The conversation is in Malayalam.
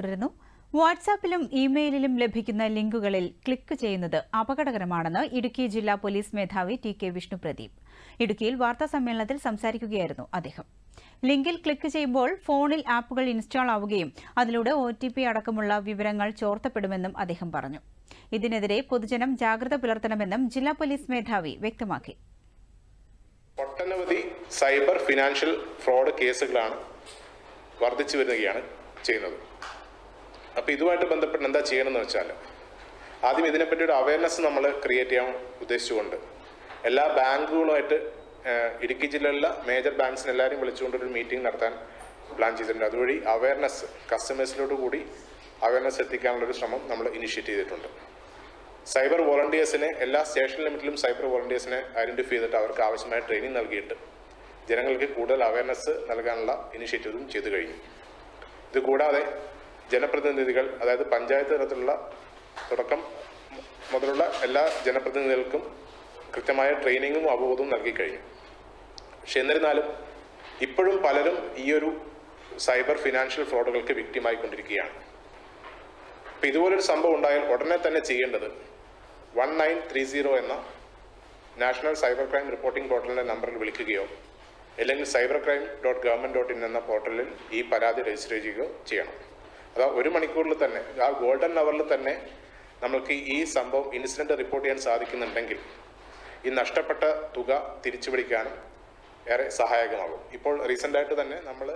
തുടരുന്നു. വാട്സാപ്പിലും ഇമെയിലിലും ലഭിക്കുന്ന ലിങ്കുകളിൽ ക്ലിക്ക് ചെയ്യുന്നത് അപകടകരമാണെന്ന് ഇടുക്കി ജില്ലാ പോലീസ് മേധാവി ടി കെ വിഷ്ണു പ്രദീപ്. ഇടുക്കിയിൽ വാർത്താ സമ്മേളനത്തിൽ സംസാരിക്കുകയായിരുന്നു അദ്ദേഹം. ലിങ്കിൽ ക്ലിക്ക് ചെയ്യുമ്പോൾ ഫോണിൽ ആപ്പുകൾ ഇൻസ്റ്റാൾ ആവുകയും അതിലൂടെ ഒ അടക്കമുള്ള വിവരങ്ങൾ ചോർത്തപ്പെടുമെന്നും അദ്ദേഹം പറഞ്ഞു. ഇതിനെതിരെ പൊതുജനം ജാഗ്രത പുലർത്തണമെന്നും ജില്ലാ പോലീസ് മേധാവി വ്യക്തമാക്കി. ഒട്ടനവധി സൈബർ ഫിനാൻഷ്യൽ ഫ്രോഡ് കേസുകളാണ് വർദ്ധിച്ചു വരികയാണ് ചെയ്യുന്നത്. അപ്പോൾ ഇതുമായിട്ട് ബന്ധപ്പെട്ട് എന്താ ചെയ്യണമെന്ന് വെച്ചാൽ ആദ്യം ഇതിനെപ്പറ്റി ഒരു അവയർനെസ് നമ്മൾ ക്രിയേറ്റ് ചെയ്യാൻ ഉദ്ദേശിച്ചുകൊണ്ട് എല്ലാ ബാങ്കുകളുമായിട്ട് ഇടുക്കി ജില്ലയിലെ മേജർ ബാങ്ക്സിന് എല്ലാവരും വിളിച്ചുകൊണ്ടൊരു മീറ്റിംഗ് നടത്താൻ പ്ലാൻ ചെയ്തിട്ടുണ്ട്. അതുവഴി അവയർനെസ് കസ്റ്റമേഴ്സിലോട് കൂടി അവയർനെസ് എത്തിക്കാനുള്ളൊരു ശ്രമം നമ്മൾ ഇനിഷ്യേറ്റ് ചെയ്തിട്ടുണ്ട്. സൈബർ വോളണ്ടിയേഴ്സിനെ എല്ലാ സ്റ്റേഷൻ ലിമിറ്റിലും സൈബർ വോളണ്ടിയേഴ്സിനെ ഐഡന്റിഫൈ ചെയ്തിട്ട് അവർക്ക് ആവശ്യമായ ട്രെയിനിങ് നൽകിയിട്ട് ജനങ്ങൾക്ക് കൂടുതൽ അവയർനെസ് നൽകാനുള്ള ഇനിഷ്യേറ്റീവും ചെയ്തു കഴിഞ്ഞു. ഇത് കൂടാതെ ജനപ്രതിനിധികൾ അതായത് പഞ്ചായത്ത് തലത്തിലുള്ള തുടക്കം മുതലുള്ള എല്ലാ ജനപ്രതിനിധികൾക്കും കൃത്യമായ ട്രെയിനിങ്ങും അവബോധവും നൽകി കഴിഞ്ഞു. പക്ഷെ എന്നിരുന്നാലും ഇപ്പോഴും പലരും ഈ ഒരു സൈബർ ഫിനാൻഷ്യൽ ഫ്രോഡുകൾക്ക് വിക്ടിമായിക്കൊണ്ടിരിക്കുകയാണ്. അപ്പം ഇതുപോലൊരു സംഭവം ഉണ്ടായാൽ ഉടനെ തന്നെ ചെയ്യേണ്ടത് വൺ നയൻ ത്രീ സീറോ എന്ന നാഷണൽ സൈബർ ക്രൈം റിപ്പോർട്ടിംഗ് പോർട്ടലിന്റെ നമ്പറിൽ വിളിക്കുകയോ അല്ലെങ്കിൽ cyber crime dot government dot in എന്ന പോർട്ടലിൽ ഈ പരാതി രജിസ്റ്റർ ചെയ്യുകയോ ചെയ്യണം. അതാ ഒരു മണിക്കൂറിൽ തന്നെ ആ ഗോൾഡൻ അവറിൽ തന്നെ നമ്മൾക്ക് ഈ സംഭവം ഇൻസിഡന്റ് റിപ്പോർട്ട് ചെയ്യാൻ സാധിക്കുന്നുണ്ടെങ്കിൽ ഈ നഷ്ടപ്പെട്ട തുക തിരിച്ചു പിടിക്കാനും ഏറെ സഹായകമാകും. ഇപ്പോൾ റീസെന്റായിട്ട് തന്നെ നമ്മൾ